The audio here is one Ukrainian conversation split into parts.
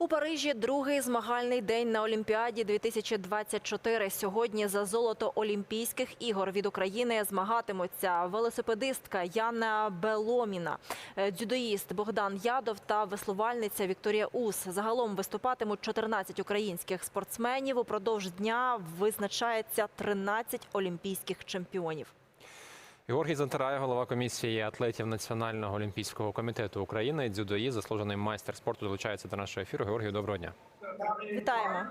У Парижі другий змагальний день на Олімпіаді 2024. Сьогодні за золото Олімпійських ігор від України змагатимуться велосипедистка Яна Беломіна, е, дзюдоїст Богдан Ядов та веслувальниця Вікторія Ус. Загалом виступатимуть 14 українських спортсменів. Упродовж дня визначається 13 олімпійських чемпіонів. Георгій Зантарай, голова комісії атлетів Національного олімпійського комітету України, дзюдоїст, заслужений майстер спорту, долучається до нашого ефіру. Георгію, доброго дня. Вітаємо.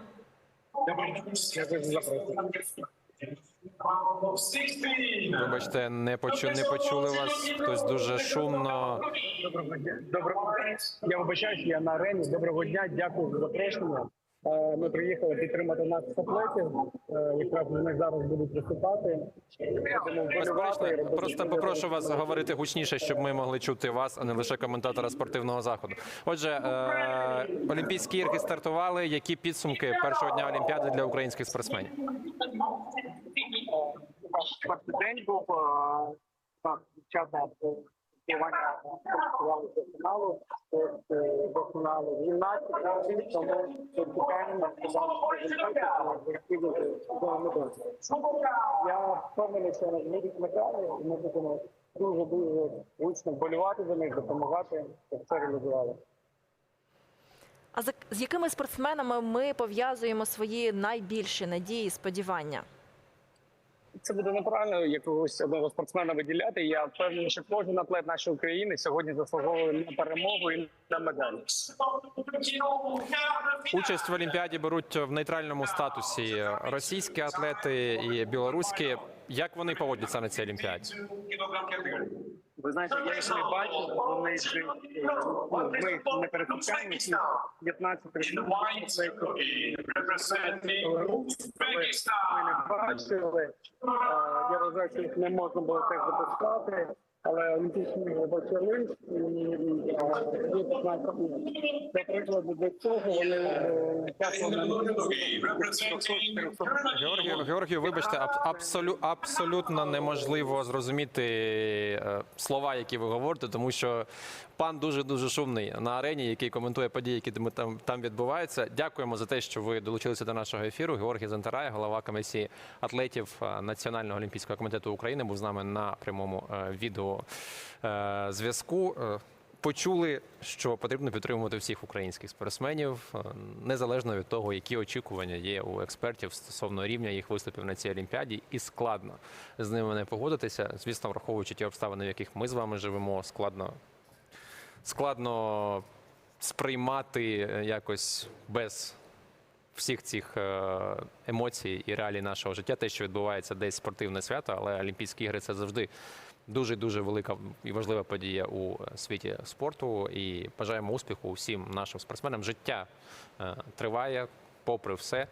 Вибачте, не почу, не почули вас. Хтось дуже шумно. Доброго дня. Доброго Я вибачаюсь, я на арені. Доброго дня, дякую за запрошення. Е, Ми приїхали підтримати наших атлетів. Е, Якраз вони зараз будуть виступати. Безперечно, просто попрошу вас говорити гучніше, щоб ми могли чути вас, а не лише коментатора спортивного заходу. Отже, е, Олімпійські ігри стартували. Які підсумки першого дня Олімпіади для українських спортсменів? Перший день був так, спілкування спілкувалися до фіналу, от, е, до фіналу 12, тому чекаємо Я впевнений, що вони будуть метали, і ми будемо дуже дуже гучно вболівати за них, допомагати, щоб це реалізували. А з якими спортсменами ми пов'язуємо свої найбільші надії і сподівання? Це буде неправильно якогось одного спортсмена виділяти. Я впевнений, що кожен атлет нашої України сьогодні заслуговує на перемогу і на медаль. Участь в Олімпіаді беруть в нейтральному статусі російські атлети і білоруські. Як вони поводяться на цій олімпіаді? Ви знаєте, я їх не бачу. Вони ж ну, ми не пересікаємо. всі 15 років. Ми не бачили. Е, що їх не можна було теж допускати. Але олімпійські ігри почались і е, 15 років. До цього вони е, Георгію, Георгію, вибачте, аб- абсолю, абсолютно неможливо зрозуміти е, слова, які ви говорите, тому що пан дуже дуже шумний на арені, який коментує події, які там- там, відбуваються. Дякуємо за те, що ви долучилися до нашого ефіру. Георгій Зантарай, голова комісії атлетів е, Національного олімпійського комітету України, був з нами на прямому е, відео е, зв'язку. Е, Почули, що потрібно підтримувати всіх українських спортсменів, незалежно від того, які очікування є у експертів стосовно рівня їх виступів на цій олімпіаді, і складно з ними не погодитися. Звісно, враховуючи ті обставини, в яких ми з вами живемо, складно, складно сприймати якось без всіх цих е, емоцій і реалій нашого життя, те, що відбувається десь спортивне свято, але Олімпійські ігри це завжди дуже дуже велика і важлива подія у світі спорту. І бажаємо успіху всім нашим спортсменам. Життя е, триває, попри все.